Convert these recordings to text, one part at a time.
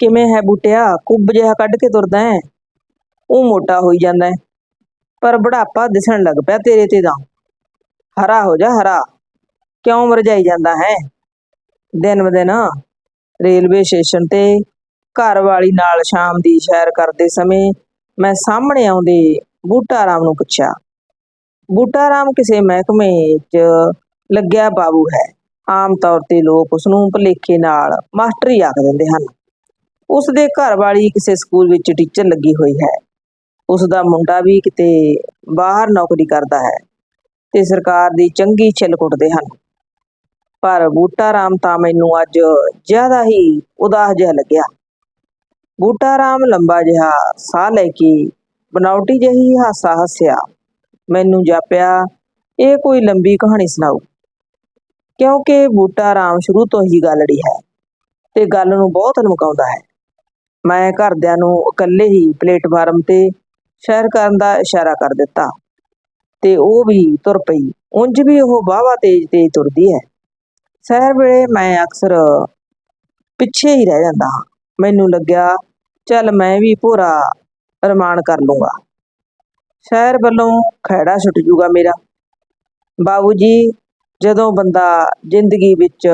ਕਿਵੇਂ ਹੈ ਬੂਟਿਆ? ਕੁੱਬ ਜਿਹਾ ਕੱਢ ਕੇ ਤੁਰਦਾ ਹੈ। ਉਹ ਮੋਟਾ ਹੋਈ ਜਾਂਦਾ ਹੈ। ਪਰ ਬੁਢਾਪਾ ਦਿਸਣ ਲੱਗ ਪਿਆ ਤੇਰੇ ਤੇ ਤਾਂ। ਹਰਾ ਹੋ ਜਾ, ਹਰਾ। ਕਿਉਂ ਮਰਜਾਈ ਜਾਂਦਾ ਹੈ? ਦਿਨ ਬ ਦਿਨ ਰੇਲਵੇ ਸਟੇਸ਼ਨ ਤੇ ਘਰ ਵਾਲੀ ਨਾਲ ਸ਼ਾਮ ਦੀ ਸੈਰ ਕਰਦੇ ਸਮੇਂ ਮੈਂ ਸਾਹਮਣੇ ਆਉਂਦੇ ਬੂਟਾ ਰਾਮ ਨੂੰ ਪੁੱਛਿਆ, ਬੂਟਾ ਰਾਮ, ਕਿਸੇ ਮਹਿਕਮੇ 'ਚ ਲੱਗਿਆ ਬਾਬੂ ਹੈ? ਆਮ ਤੌਰ ਤੇ ਲੋਕ ਉਸ ਨੂੰ ਭੁਲੇਖੇ ਨਾਲ ਮਾਸਟਰ ਹੀ ਆਖ ਦਿੰਦੇ ਹਨ। ਉਸ ਦੇ ਘਰ ਵਾਲੀ ਕਿਸੇ ਸਕੂਲ ਵਿੱਚ ਟੀਚਰ ਲੱਗੀ ਹੋਈ ਹੈ। ਉਸ ਦਾ ਮੁੰਡਾ ਵੀ ਕਿਤੇ ਬਾਹਰ ਨੌਕਰੀ ਕਰਦਾ ਹੈ ਤੇ ਸਰਕਾਰ ਦੀ ਚੰਗੀ ਛਿੱਲ ਕੁੱਟਦੇ ਹਨ। ਪਰ ਬੂਟਾ ਰਾਮ ਤਾਂ ਮੈਨੂੰ ਅੱਜ ਜ਼ਿਆਦਾ ਹੀ ਉਦਾਸ ਜਿਹਾ ਲੱਗਿਆ। ਬੂਟਾ ਰਾਮ ਲੰਬਾ ਜਿਹਾ ਸਾਹ ਲੈ ਕੇ ਬਨਾਉਟੀ ਜਿਹੀ ਹਾਸਾ ਹੱਸਿਆ, ਮੈਨੂੰ ਜਾਪਿਆ, ਇਹ ਕੋਈ ਲੰਬੀ ਕਹਾਣੀ ਸੁਣਾਊ ਕਿਉਂਕਿ ਬੂਟਾ ਰਾਮ ਸ਼ੁਰੂ ਤੋਂ ਹੀ ਗਾਲੜੀ ਹੈ ਤੇ ਗੱਲ ਨੂੰ ਬਹੁਤ ਲਮਕਾਉਂਦਾ ਹੈ। ਮੈਂ ਘਰਦਿਆਂ ਨੂੰ ਇਕੱਲੇ ਹੀ ਪਲੇਟਫਾਰਮ ਤੇ ਸੈਰ ਕਰਨ ਦਾ ਇਸ਼ਾਰਾ ਕਰ ਦਿੱਤਾ ਤੇ ਉਹ ਵੀ ਤੁਰ ਪਈ। ਉਂਝ ਵੀ ਉਹ ਵਾਹਵਾ ਤੇਜ਼ ਤੇਜ਼ ਤੁਰਦੀ ਹੈ। ਸੈਰ ਵੇਲੇ ਮੈਂ ਅਕਸਰ ਪਿੱਛੇ ਹੀ ਰਹਿ ਜਾਂਦਾ ਹਾਂ। ਮੈਨੂੰ ਲੱਗਿਆ, ਚੱਲ ਮੈਂ ਵੀ ਪੂਰਾ ਰਮਾਨ ਕਰ ਲੂੰਗਾ ਸ਼ਹਿਰ ਵੱਲੋਂ ਖਹਿੜਾ ਛੁੱਟ ਜੂਗਾ ਮੇਰਾ। ਬਾਬੂ ਜੀ ਜਦੋਂ ਬੰਦਾ ਜ਼ਿੰਦਗੀ ਵਿੱਚ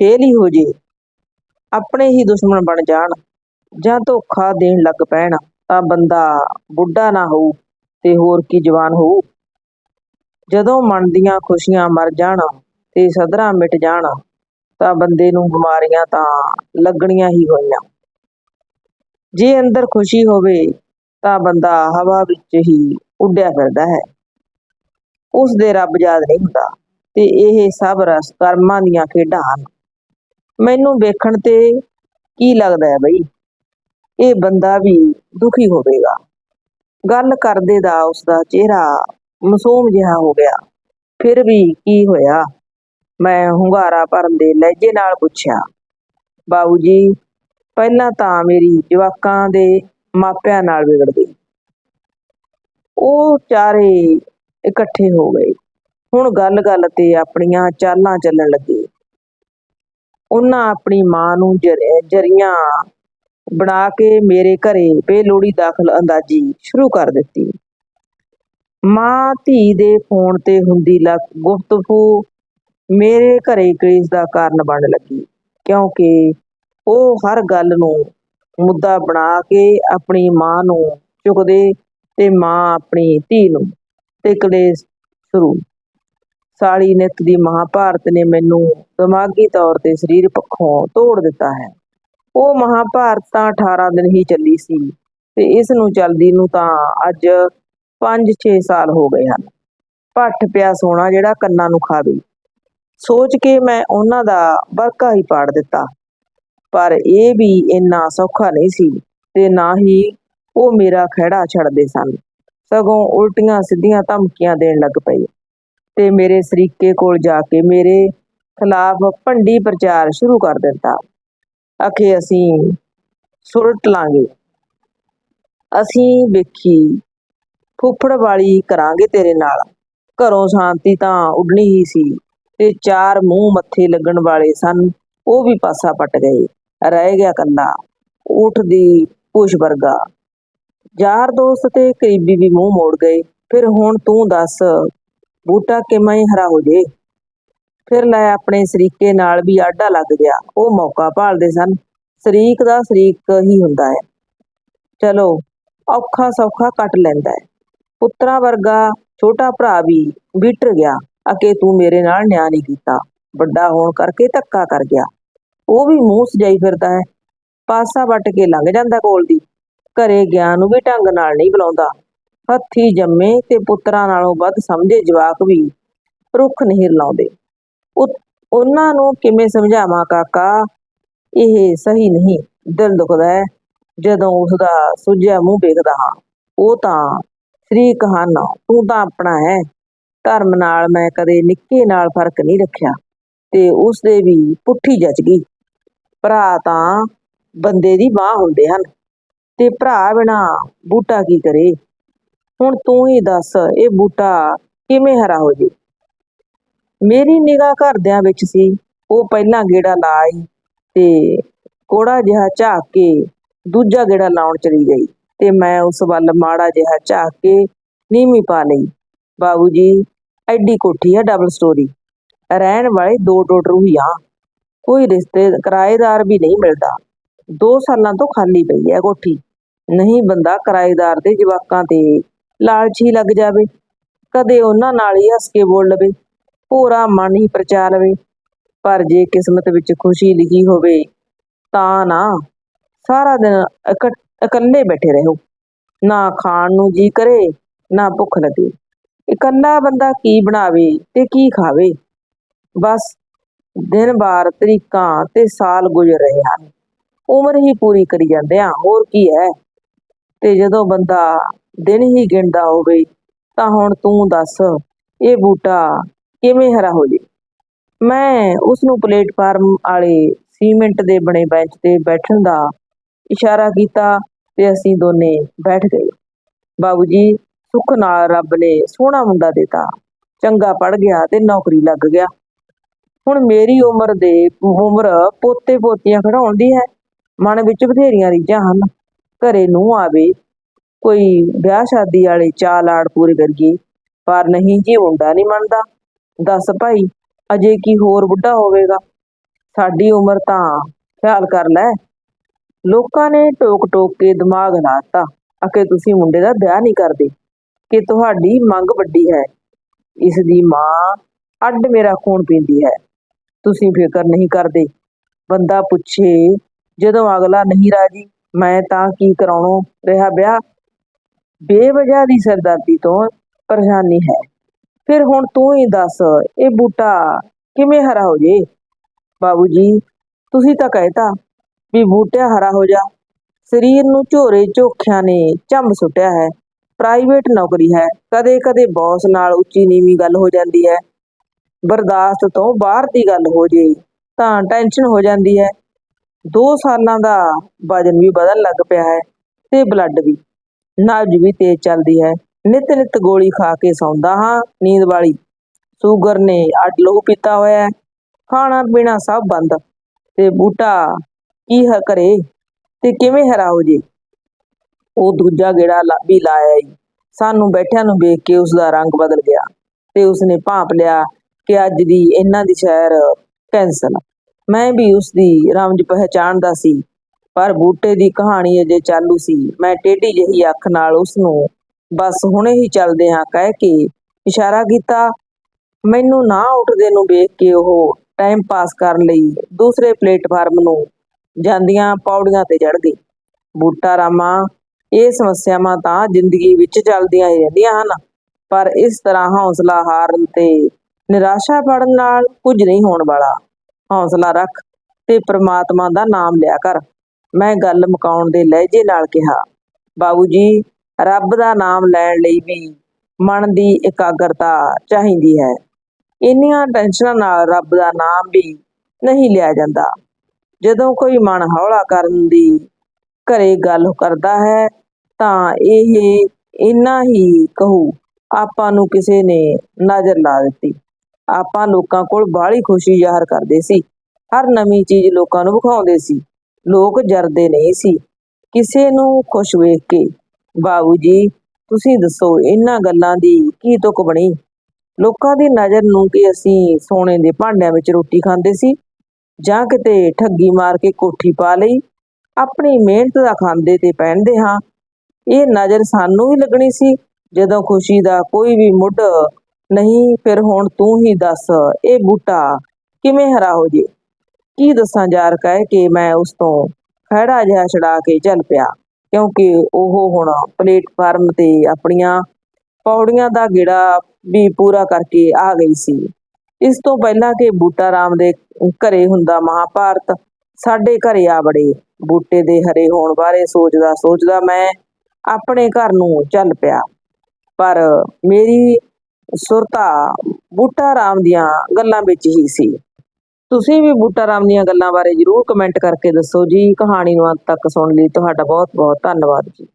ਫੇਲ ਹੀ ਹੋ ਜੇ, ਆਪਣੇ ਹੀ ਦੁਸ਼ਮਣ ਬਣ ਜਾਣ ਜਾਂ ਧੋਖਾ ਦੇਣ ਲੱਗ ਪੈਣ, ਤਾਂ ਬੰਦਾ ਬੁੱਢਾ ਨਾ ਹੋਊ ਤੇ ਹੋਰ ਕੀ ਜਵਾਨ ਹੋਊ। ਜਦੋਂ ਮਨ ਦੀਆਂ ਖੁਸ਼ੀਆਂ ਮਰ ਜਾਣ ਤੇ ਸਦਰਾਂ ਮਿਟ ਜਾਣ, ਤਾਂ ਬੰਦੇ ਨੂੰ ਬਿਮਾਰੀਆਂ ਤਾਂ ਲੱਗਣੀਆਂ ਹੀ ਹੋਈਆਂ। ਜੇ ਅੰਦਰ ਖੁਸ਼ੀ ਹੋਵੇ, ਤਾਂ ਬੰਦਾ ਹਵਾ ਵਿੱਚ ਹੀ ਉੱਡਿਆ ਫਿਰਦਾ ਹੈ। ਉਸ ਦੇ ਰੱਬ ਯਾਦ ਨਹੀਂ ਹੁੰਦਾ ਤੇ ਇਹ ਸਭ ਰਸ ਕਰਮਾਂ ਦੀਆਂ ਖੇਡਾਂ ਹਨ। ਮੈਨੂੰ ਵੇਖਣ ਤੇ ਕੀ ਲੱਗਦਾ ਹੈ ਬਈ? ਇਹ ਬੰਦਾ ਵੀ ਦੁਖੀ ਹੋਵੇਗਾ। ਗੱਲ ਕਰਦੇ ਦਾ ਉਸ ਦਾ ਚਿਹਰਾ ਮਾਸੂਮ ਜਿਹਾ ਹੋ ਗਿਆ। ਫਿਰ ਵੀ ਕੀ ਹੋਇਆ? ਮੈਂ ਹੁੰਗਾਰਾ ਭਰਨ ਦੇ ਲਹਿਜੇ ਨਾਲ ਪੁੱਛਿਆ ਬਾਬੂ ਜੀ ਪਹਿਲਾਂ ਤਾਂ ਮੇਰੀ ਜਵਾਕਾਂ ਦੇ ਮਾਪਿਆਂ ਨਾਲ ਵਿਗੜ ਗਈ ਉਹ ਚਾਰੇ ਇਕੱਠੇ ਹੋ ਗਏ। ਹੁਣ ਗੱਲ-ਗੱਲ ਤੇ ਆਪਣੀਆਂ ਚਾਲਾਂ ਚੱਲਣ ਲੱਗੇ। ਉਹਨਾਂ ਆਪਣੀ ਮਾਂ ਨੂੰ ਜਰ- ਜਰੀਆਂ ਬਣਾ ਕੇ ਮੇਰੇ ਘਰੇ ਬੇਲੋੜੀ ਦਾਖਲ ਅੰਦਾਜ਼ੀ ਸ਼ੁਰੂ ਕਰ ਦਿੱਤੀ। ਮਾਂ ਧੀ ਦੇ ਫੋਨ ਤੇ ਹੁੰਦੀ ਲੱਗ ਗੁਫ਼ਤਗੂ ਮੇਰੇ ਘਰੇ ਕਲੇਸ਼ ਦਾ ਕਾਰਨ ਬਣ ਲੱਗੀ, ਕਿਉਂਕਿ ਉਹ ਹਰ ਗੱਲ ਨੂੰ ਮੁੱਦਾ ਬਣਾ ਕੇ ਆਪਣੀ ਮਾਂ ਨੂੰ ਚੁੱਕਦੇ ਤੇ ਮਾਂ ਆਪਣੀ ਧੀ ਨੂੰ, ਤੇ ਕਲੇਸ਼ ਸ਼ੁਰੂ। ਸਾਲੀ ਨਿੱਤ ਦੀ ਮਹਾਭਾਰਤ ਨੇ ਮੈਨੂੰ ਦਿਮਾਗੀ ਤੌਰ ਤੇ ਸਰੀਰ ਪੱਖੋਂ ਤੋੜ ਦਿੱਤਾ ਹੈ। ਉਹ ਮਹਾਭਾਰਤ ਤਾਂ 18 ਦਿਨ ਹੀ ਚੱਲੀ ਸੀ ਤੇ ਇਸ ਨੂੰ ਚੱਲਦੀ ਨੂੰ ਤਾਂ ਅੱਜ 5-6 ਸਾਲ ਹੋ ਗਏ ਹਨ। ਭੱਠ ਪਿਆ ਸੋਨਾ ਜਿਹੜਾ ਕੰਨਾਂ ਨੂੰ ਖਾਵੇ। ਸੋਚ ਕੇ ਮੈਂ ਉਹਨਾਂ ਦਾ ਵਰਕਾ ਹੀ ਪਾੜ ਦਿੱਤਾ। ਪਰ ਇਹ ਵੀ ਇੰਨਾ ਸੌਖਾ ਨਹੀਂ ਸੀ ਤੇ ਨਾ ਹੀ ਉਹ ਮੇਰਾ ਖਹਿੜਾ ਛੱਡਦੇ ਸਨ। ਸਗੋਂ ਉਲਟੀਆਂ ਸਿੱਧੀਆਂ ਧਮਕੀਆਂ ਦੇਣ ਲੱਗ ਪਏ ਤੇ ਮੇਰੇ ਸਰੀਕੇ ਕੋਲ ਜਾ ਕੇ ਮੇਰੇ ਖਿਲਾਫ ਭੰਡੀ ਪ੍ਰਚਾਰ ਸ਼ੁਰੂ ਕਰ ਦਿੱਤਾ। ਅਖੇ ਅਸੀਂ ਸੁਲਟ ਲਾਂਗੇ। ਅਸੀਂ ਵੇਖੀ, ਫੁੱਫੜ ਵਾਲੀ ਕਰਾਂਗੇ ਤੇਰੇ ਨਾਲ। ਘਰੋਂ ਸ਼ਾਂਤੀ ਤਾਂ ਉੱਡਣੀ ਹੀ ਸੀ, ਤੇ ਚਾਰ ਮੂੰਹ ਮੱਥੇ ਲੱਗਣ ਵਾਲੇ ਸਨ, ਉਹ ਵੀ ਪਾਸਾ ਪੱਟ ਗਏ। ਰਹਿ ਗਿਆ ਕੱਲਾ ਊਠ ਦੀ ਪੂਛ ਵਰਗਾ। ਯਾਰ ਦੋਸਤ ਤੇ ਕਰੀਬੀ ਵੀ ਮੂੰਹ ਮੋੜ ਗਏ, ਫਿਰ ਹੁਣ ਤੂੰ ਦੱਸ, ਬੂਟਾ ਕਿਵੇਂ ਹਰਾ ਹੋ ਜੇ? ਫਿਰ ਲੈ ਆਪਣੇ ਸਰੀਕੇ ਨਾਲ ਵੀ ਆਡਾ ਲੱਗ ਗਿਆ। ਉਹ ਮੌਕਾ ਭਾਲਦੇ ਸਨ। ਸਰੀਕ ਦਾ ਸਰੀਕ ਹੀ ਹੁੰਦਾ ਹੈ। ਚਲੋ, ਔਖਾ ਸੌਖਾ ਕੱਟ ਲੈਂਦਾ ਹੈ। ਪੁੱਤਰਾ ਵਰਗਾ ਛੋਟਾ ਭਰਾ ਵੀ ਵਿਟਰ ਗਿਆ। ਅਕੇ ਤੂੰ ਮੇਰੇ ਨਾਲ ਨਿਆਂ ਨਹੀਂ ਕੀਤਾ। ਵੱਡਾ ਹੋਣ ਕਰਕੇ ਧੱਕਾ ਕਰ ਗਿਆ। ਉਹ ਵੀ ਮੂੰਹ ਸਜਾਈ ਫਿਰਦਾ ਹੈ। ਪਾਸਾ ਵੱਟ ਕੇ ਲੰਘ ਜਾਂਦਾ ਕੋਲ ਦੀ। ਘਰੇ ਗਿਆ ਨੂੰ ਵੀ ਢੰਗ ਨਾਲ ਨਹੀਂ ਬੁਲਾਉਂਦਾ। ਹੱਥੀ ਜੰਮੇ ਤੇ ਪੁੱਤਰਾਂ ਨਾਲੋਂ ਵੱਧ ਸਮਝੇ ਜਵਾਕ ਵੀ ਰੁੱਖ ਨਹੀਂ ਰਲਾਉਂਦੇ। ਉਹਨਾਂ ਨੂੰ ਕਿਵੇਂ ਸਮਝਾਵਾਂ ਕਾਕਾ? ਇਹ ਸਹੀ ਨਹੀਂ। ਦਿਲ ਦੁਖਦਾ ਹੈ। ਜਦੋਂ ਉਸਦਾ ਸੁੱਜਿਆ ਮੂੰਹ ਵੇਖਦਾ ਹਾਂ, ਉਹ ਤਾਂ ਸ਼ਰੀਕ ਹਨ। ਤੂੰ ਤਾਂ ਆਪਣਾ ਹੈ। ਧਰਮ ਨਾਲ ਮੈਂ ਕਦੇ ਨਿੱਕੇ ਨਾਲ ਫ਼ਰਕ ਨਹੀਂ ਰੱਖਿਆ। ਤੇ ਉਸ ਦੇ ਵੀ ਪੁੱਠੀ ਜੱਜ ਗਈ। ਭਰਾ ਤਾਂ ਬੰਦੇ ਦੀ ਬਾਹ ਹੁੰਦੇ ਹਨ। ਤੇ ਭਰਾ ਬਿਨਾ ਬੂਟਾ ਕੀ ਕਰੇ? ਹੁਣ ਤੂੰ ਹੀ ਦੱਸ, ਇਹ ਬੂਟਾ ਕਿਵੇਂ ਹਰਾ ਹੋ ਜੇ? ਮੇਰੀ ਨਿਗਾਹ ਘਰਦਿਆਂ ਵਿੱਚ ਸੀ। ਉਹ ਪਹਿਲਾਂ ਗੇੜਾ ਲਾ ਆਈ ਤੇ ਕੋੜਾ ਜਿਹਾ ਝਾਕ ਕੇ ਦੂਜਾ ਗੇੜਾ ਲਾਉਣ ਚਲੀ ਗਈ ਤੇ ਮੈਂ ਉਸ ਵੱਲ ਮਾੜਾ ਜਿਹਾ ਝਾਕ ਕੇ ਨੀਵੀਂ ਪਾ ਲਈ। ਬਾਬੂ ਜੀ, ਐਡੀ ਕੋਠੀ ਹੈ ਡਬਲ ਸਟੋਰੀ ਰਹਿਣ ਵਾਲੇ ਦੋ ਟੋਟਰੂ ਹੀ ਆ। ਕੋਈ ਰਿਸ਼ਤੇ, ਕਿਰਾਏਦਾਰ ਵੀ ਨਹੀਂ ਮਿਲਦਾ। ਦੋ ਸਾਲਾਂ ਤੋਂ ਖਾਲੀ ਪਈ ਹੈ ਕੋਠੀ। ਨਹੀਂ ਬੰਦਾ ਕਿਰਾਏਦਾਰ ਦੇ ਜਵਾਕਾਂ ਤੇ ਲਾਲਚੀ ਲੱਗ ਜਾਵੇ। ਕਦੇ ਉਹਨਾਂ ਨਾਲ ਹੀ ਹੱਸ ਕੇ ਬੋਲ ਲਵੇ। ਭੋਰਾ ਮਨ ਹੀ ਪ੍ਰਚਾ ਲਵੇ ਪਰ ਜੇ ਕਿਸਮਤ ਵਿੱਚ ਖੁਸ਼ੀ ਲਿਖੀ ਹੋਵੇ, ਤਾਂ ਨਾ ਸਾਰਾ ਦਿਨ ਇਕੱਲੇ ਬੈਠੇ ਰਹੋ। ਨਾ ਖਾਣ ਨੂੰ ਜੀ ਕਰੇ, ਨਾ ਭੁੱਖ ਲੱਗੇ। ਇਕੱਲਾ ਬੰਦਾ ਕੀ ਬਣਾਵੇ ਤੇ ਕੀ ਖਾਵੇ? ਬਸ ਦਿਨ ਬਾਰ ਤਰੀਕਾਂ ਤੇ ਸਾਲ ਗੁਜ਼ਰ ਰਹੇ ਹਨ। ਉਮਰ ਹੀ ਪੂਰੀ ਕਰੀ ਜਾਂਦੇ ਆ ਹੋਰ ਕੀ ਹੈ? ਤੇ ਜਦੋਂ ਬੰਦਾ ਦਿਨ ਹੀ ਗਿਣਦਾ ਹੋਵੇ, ਤਾਂ ਹੁਣ ਤੂੰ ਦੱਸ, ਇਹ ਬੂਟਾ ਕਿਵੇਂ ਹਰਾ ਹੋ ਜੇ? ਮੈਂ ਉਸ ਨੂੰ ਪਲੇਟਫਾਰਮ ਵਾਲੇ ਸੀਮੈਂਟ ਦੇ ਬਣੇ ਬੈਂਚ ਤੇ ਬੈਠਣ ਦਾ ਇਸ਼ਾਰਾ ਕੀਤਾ ਤੇ ਅਸੀਂ ਦੋਨੇ ਬੈਠ ਗਏ। ਬਾਬੂ ਜੀ, ਸੁੱਖ ਨਾਲ ਰੱਬ ਨੇ ਸੋਹਣਾ ਮੁੰਡਾ ਦਿੱਤਾ। ਚੰਗਾ ਪੜ ਗਿਆ ਤੇ ਨੌਕਰੀ ਲੱਗ ਗਿਆ। ਹੁਣ ਮੇਰੀ ਉਮਰ ਦੇ, ਉਮਰ ਪੋਤੇ ਪੋਤੀਆਂ ਖੜਾਉਣ ਦੀ ਹੈ। ਮਨ ਵਿੱਚ ਬਥੇਰੀਆਂ ਰੀਝਾਂ ਹਨ। ਘਰੇ ਨੂੰ ਆਵੇ, ਕੋਈ ਵਿਆਹ ਸ਼ਾਦੀ ਵਾਲੇ ਚਾਅ ਲਾੜ ਪੂਰੇ ਕਰੀਏ, ਪਰ ਨਹੀਂ, ਜੀ ਮੁੰਡਾ ਨਹੀਂ ਮੰਨਦਾ ਦੱਸ ਭਾਈ, ਅਜੇ ਕੀ ਹੋਰ ਬੁੱਢਾ ਹੋਵੇਗਾ? ਸਾਡੀ ਉਮਰ ਤਾਂ ਖਿਆਲ ਕਰ ਲੈ। ਲੋਕਾਂ ਨੇ ਟੋਕ ਟੋਕ ਕੇ ਦਿਮਾਗ ਲਾਤਾ ਅਕੇ ਤੁਸੀਂ ਮੁੰਡੇ ਦਾ ਵਿਆਹ ਨਹੀਂ ਕਰਦੇ, ਕਿ ਤੁਹਾਡੀ ਮੰਗ ਵੱਡੀ ਹੈ। ਇਸ ਦੀ ਮਾਂ ਅੱਡ ਮੇਰਾ ਖੂਨ ਪੀਂਦੀ ਹੈ। ਤੁਸੀਂ ਫਿਕਰ ਨਹੀਂ ਕਰਦੇ। ਬੰਦਾ ਪੁੱਛੇ, ਜਦੋਂ ਅਗਲਾ ਨਹੀਂ ਰਾਜੀ, ਮੈਂ ਤਾਂ ਕੀ ਕਰਾਉਣੋਂ ਰਿਹਾ ਵਿਆਹ? ਬੇਵਜ੍ਹਾ ਦੀ ਸਰਦਰਦੀ ਤੋਂ ਪਰੇਸ਼ਾਨੀ ਹੈ। ਫਿਰ ਹੁਣ ਤੂੰ ਹੀ ਦੱਸ, ਇਹ ਬੂਟਾ ਕਿਵੇਂ ਹਰਾ ਹੋ ਜੇ? ਬਾਬੂ ਜੀ, ਤੁਸੀਂ ਤਾਂ ਕਹਿਤਾ ਵੀ ਬੂਟਿਆ ਹਰਾ ਹੋ ਜਾ। ਸਰੀਰ ਨੂੰ ਝੋਰੇ ਝੋਖਿਆਂ ਨੇ ਝੰਬ ਸੁੱਟਿਆ ਹੈ। ਪ੍ਰਾਈਵੇਟ ਨੌਕਰੀ ਹੈ। ਕਦੇ ਕਦੇ ਬੌਸ ਨਾਲ ਉੱਚੀ ਨੀਵੀਂ ਗੱਲ ਹੋ ਜਾਂਦੀ ਹੈ। ਬਰਦਾਸ਼ਤ ਤੋਂ ਬਾਹਰ ਦੀ ਗੱਲ ਹੋ ਜੇ ਤਾਂ ਟੈਨਸ਼ਨ ਹੋ ਜਾਂਦੀ ਹੈ। 2 ਸਾਲਾਂ ਦਾ ਵਜਨ ਵੀ ਵਧਣ ਲੱਗ ਪਿਆ ਹੈ ਤੇ ਬਲੱਡ ਵੀ ਨਬਜ਼ ਵੀ ਤੇਜ਼ ਚੱਲਦੀ ਹੈ। ਨਿਤ ਨਿਤ ਗੋਲੀ ਖਾ ਕੇ ਸੌਂਦਾ ਹਾਂ। ਨੀਂਦ ਵਾਲੀ ਸ਼ੂਗਰ ਨੇ ਅੱਡ ਲਹੂ ਪੀਤਾ ਹੋਇਆ ਖਾਣਾ ਪੀਣਾ ਸਭ ਬੰਦ। ਤੇ ਬੂਟਾ ਕੀ ਹੈ ਕਰੇ ਤੇ ਕਿਵੇਂ ਹਰਾ ਹੋ ਜੇ? ਉਹ ਦੂਜਾ ਗੇੜਾ ਲਾ- ਵੀ ਲਾਇਆ ਈ ਸਾਨੂੰ ਬੈਠਿਆਂ ਨੂੰ ਵੇਖ ਕੇ ਉਸ ਦਾ ਰੰਗ ਬਦਲ ਗਿਆ ਤੇ ਉਸਨੇ ਭਾਂਪ ਲਿਆ ਕਿ ਅੱਜ ਦੀ ਇਹਨਾਂ ਦੀ ਸ਼ਹਿਰ ਕੈਂਸਲ। ਮੈਂ ਵੀ ਉਸ ਦੀ ਰਮਜ ਪਹਿਚਾਣਦਾ ਸੀ। ਪਰ ਬੂਟੇ ਦੀ ਕਹਾਣੀ ਅਜੇ ਚਾਲੂ ਸੀ। ਮੈਂ ਟੇਢੀ ਜਿਹੀ ਅੱਖ ਨਾਲ ਉਸ ਨੂੰ ਬਸ ਹੁਣੇ ਹੀ ਚੱਲਦੇ ਹਾਂ ਕਹਿ ਕੇ ਇਸ਼ਾਰਾ ਕੀਤਾ। ਮੈਨੂੰ ਨਾ ਉੱਠਦੇ ਨੂੰ ਵੇਖ ਕੇ ਉਹ ਟਾਈਮ ਪਾਸ ਕਰਨ ਲਈ ਦੂਸਰੇ ਪਲੇਟਫਾਰਮ ਨੂੰ ਜਾਂਦੀਆਂ ਪੌੜੀਆਂ ਤੇ ਚੜ੍ਹ ਗਈ ਬੂਟਾ ਰਾਮਾ, ਇਹ ਸਮੱਸਿਆਵਾਂ ਤਾਂ ਜ਼ਿੰਦਗੀ ਵਿੱਚ ਚੱਲਦੀਆਂ ਹੀ ਰਹਿੰਦੀਆਂ ਹਨ, ਪਰ ਇਸ ਤਰ੍ਹਾਂ ਹੌਸਲਾ ਹਾਰਨ ਤੇ ਨਿਰਾਸ਼ਾ ਫੜਨ ਨਾਲ ਕੁਝ ਨਹੀਂ ਹੋਣ ਵਾਲਾ। ਹੌਸਲਾ ਰੱਖ ਤੇ ਪ੍ਰਮਾਤਮਾ ਦਾ ਨਾਮ ਲਿਆ ਕਰ। ਮੈਂ ਗੱਲ ਮੁਕਾਉਣ ਦੇ ਲਹਿਜੇ ਨਾਲ ਕਿਹਾ, ਬਾਬੂ ਜੀ ਰੱਬ ਦਾ ਨਾਮ ਲੈਣ ਲਈ ਵੀ ਮਨ ਦੀ ਇਕਾਗਰਤਾ ਚਾਹੀਦੀ ਹੈ। ਇੰਨੀਆਂ ਟੈਨਸ਼ਨਾਂ ਨਾਲ ਰੱਬ ਦਾ ਨਾਮ ਵੀ ਨਹੀਂ ਲਿਆ ਜਾਂਦਾ। ਜਦੋਂ ਕੋਈ ਮਨ ਹੌਲਾ ਕਰਨ ਦੀ ਘਰੇ ਗੱਲ ਕਰਦਾ ਹੈ, ਤਾਂ ਇਹ ਇੰਨਾ ਹੀ ਕਹੂ, ਆਪਾਂ ਨੂੰ ਕਿਸੇ ਨੇ ਨਜ਼ਰ ਲਾ ਦਿੱਤੀ। ਆਪਾਂ ਲੋਕਾਂ ਕੋਲ ਬਾਹਲੀ ਖੁਸ਼ੀ ਜ਼ਾਹਰ ਕਰਦੇ ਸੀ। ਹਰ ਨਵੀਂ ਚੀਜ਼ ਲੋਕਾਂ ਨੂੰ ਵਿਖਾਉਂਦੇ ਸੀ। ਲੋਕ ਜਰਦੇ ਨਹੀਂ ਸੀ। ਕਿਸੇ ਨੂੰ ਖੁਸ਼ ਵੇਖ ਕੇ ਬਾਬੂ ਜੀ, ਤੁਸੀਂ ਦੱਸੋ, ਇਹਨਾਂ ਗੱਲਾਂ ਦੀ ਕੀ ਤੁਕ ਬਣੀ? ਲੋਕਾਂ ਦੀ ਨਜ਼ਰ ਨੂੰ ਕਿ ਅਸੀਂ ਸੋਨੇ ਦੇ ਭਾਂਡਿਆਂ ਵਿੱਚ ਰੋਟੀ ਖਾਂਦੇ ਸੀ, ਜਾਂ ਕਿਤੇ ਠੱਗੀ ਮਾਰ ਕੇ ਕੋਠੀ ਪਾ ਲਈ, ਆਪਣੀ ਮਿਹਨਤ ਦਾ ਖਾਂਦੇ ਤੇ ਪਹਿਨਦੇ ਹਾਂ। ਇਹ ਨਜ਼ਰ ਸਾਨੂੰ ਵੀ ਲੱਗਣੀ ਸੀ, ਜਦੋਂ ਖੁਸ਼ੀ ਦਾ ਕੋਈ ਵੀ ਮੁੱਢ ਨਹੀਂ, ਫਿਰ ਹੁਣ ਤੂੰ ਹੀ ਦੱਸ, ਇਹ ਬੂਟਾ ਕਿਵੇਂ ਹਰਾ ਹੋ ਜੇ? ਕੀ ਦੱਸਾਂ ਯਾਰ, ਕਹਿ ਕੇ ਮੈਂ ਉਸ ਤੋਂ ਖਹਿੜਾ ਜਿਹਾ ਛਡਾ ਕੇ ਚੱਲ ਪਿਆ। ਕਿਉਂਕਿ ਉਹ ਹੁਣ ਪਲੇਟਫਾਰਮ ਤੇ ਆਪਣੀਆਂ ਪੌੜੀਆਂ ਦਾ ਗੇੜਾ ਵੀ ਪੂਰਾ ਕਰਕੇ ਆ ਗਈ ਸੀ। ਇਸ ਤੋਂ ਪਹਿਲਾਂ ਕਿ ਬੂਟਾ ਰਾਮ ਦੇ ਘਰੇ ਹੁੰਦਾ ਮਹਾਭਾਰਤ, ਸਾਡੇ ਘਰੇ ਆ ਬੜੇ ਬੂਟੇ ਦੇ ਹਰੇ ਹੋਣ ਬਾਰੇ ਸੋਚਦਾ ਸੋਚਦਾ ਮੈਂ ਆਪਣੇ ਘਰ ਨੂੰ ਚੱਲ ਪਿਆ। ਪਰ ਮੇਰੀ ਸੁਰਤਾ ਬੂਟਾ ਰਾਮ ਦੀਆਂ ਗੱਲਾਂ ਵਿੱਚ ਹੀ ਸੀ। ਤੁਸੀਂ ਵੀ ਬੂਟਾ ਰਾਮ ਦੀਆਂ ਗੱਲਾਂ ਬਾਰੇ ਜਰੂਰ ਕਮੈਂਟ ਕਰਕੇ ਦੱਸੋ ਜੀ। ਕਹਾਣੀ ਨੂੰ ਅੰਤ ਤੱਕ ਸੁਣਨ ਲਈ। ਤੁਹਾਡਾ ਬਹੁਤ ਬਹੁਤ ਧੰਨਵਾਦ ਜੀ।